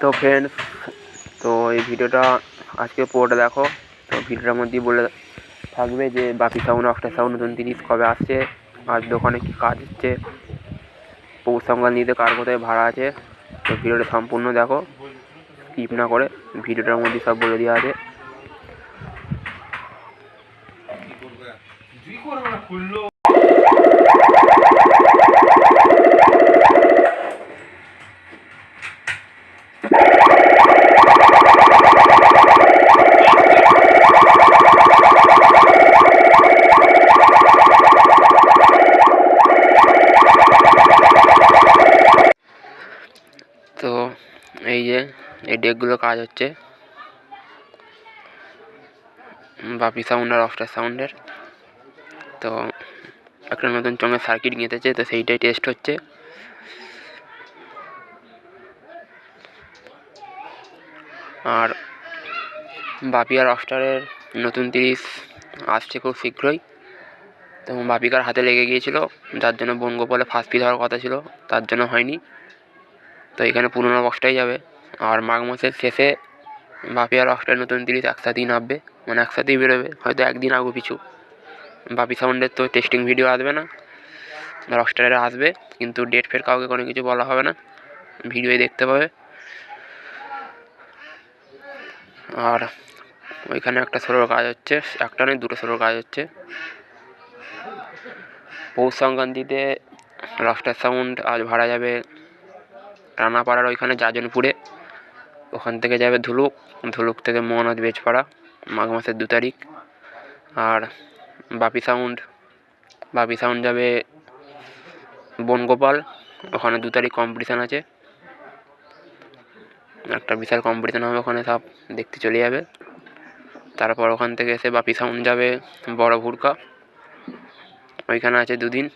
তো ফ্রেন্ডস তো এই ভিডিওটা আজকে পুরোটা দেখো। তো ভিডিওটার মধ্যেই বলে থাকবে যে, বাকি সাউন্ড অক্টা সাউন্ড নতুন তিরিশ কবে আসছে আর দোকানে কী কাজ হচ্ছে, পৌষ সংক্রান্তিতে কার কোথায় ভাড়া আছে, তো ভিডিওটা সম্পূর্ণ দেখো স্কিপ না করে ভিডিওটার মধ্যে সব বলে দেওয়া আছে। এই যে এই ডেকগুলো কাজ হচ্ছে। বাপি সাউন্ড আর অফটার সাউন্ডের তো একটা নতুন চঙের সার্কিট গেঁথেছে, তো সেইটাই টেস্ট হচ্ছে। আর বাপি আর অফস্টারের নতুন তিরিশ আসছে খুব শীঘ্রই। তো বাপিকার হাতে লেগে গিয়েছিল, যার জন্য বনগোপালে ফার্স্ট পিস হওয়ার কথা ছিল, তার জন্য হয়নি। তো এখানে পুরোনো বক্সটাই যাবে। আর মাঘ মাসের শেষে বাপি আর অক্সটার নতুন তিরিশ একসাথেই নামবে। মানে একসাথেই বেরোবে, হয়তো একদিন আগু পিছু বাপি সাউন্ডের তো টেস্টিং ভিডিও আসবে না রকস্টারের আসবে, কিন্তু ডেট ফের কাউকে কোনো কিছু বলা হবে না। ভিডিওই দেখতে পাবে। আর ওইখানে একটা সোলোর কাজ হচ্ছে, একটা নয়, দুটো সোলোর কাজ হচ্ছে। পৌষ সংক্রান্তিতে রকস্টার সাউন্ড আজ ভাড়া যাবে রানাপাড়ার ওইখানে জাজনপুরে ওখান থেকে যাবে ধুলুক ধুলুক থেকে মহানাথ বেজপাড়া মাঘ মাসের দু তারিখ। আর বাপি সাউন্ড বাপি সাউন্ড যাবে বনগোপাল, ওখানে দু তারিখ কম্পিটিশান আছে। একটা বিশাল কম্পিটিশান হবে ওখানে, সব দেখতে চলে যাবে। তারপর ওখান থেকে এসে বাপি সাউন্ড যাবে বড় ভুরকা। ওইখানে আছে দুদিন।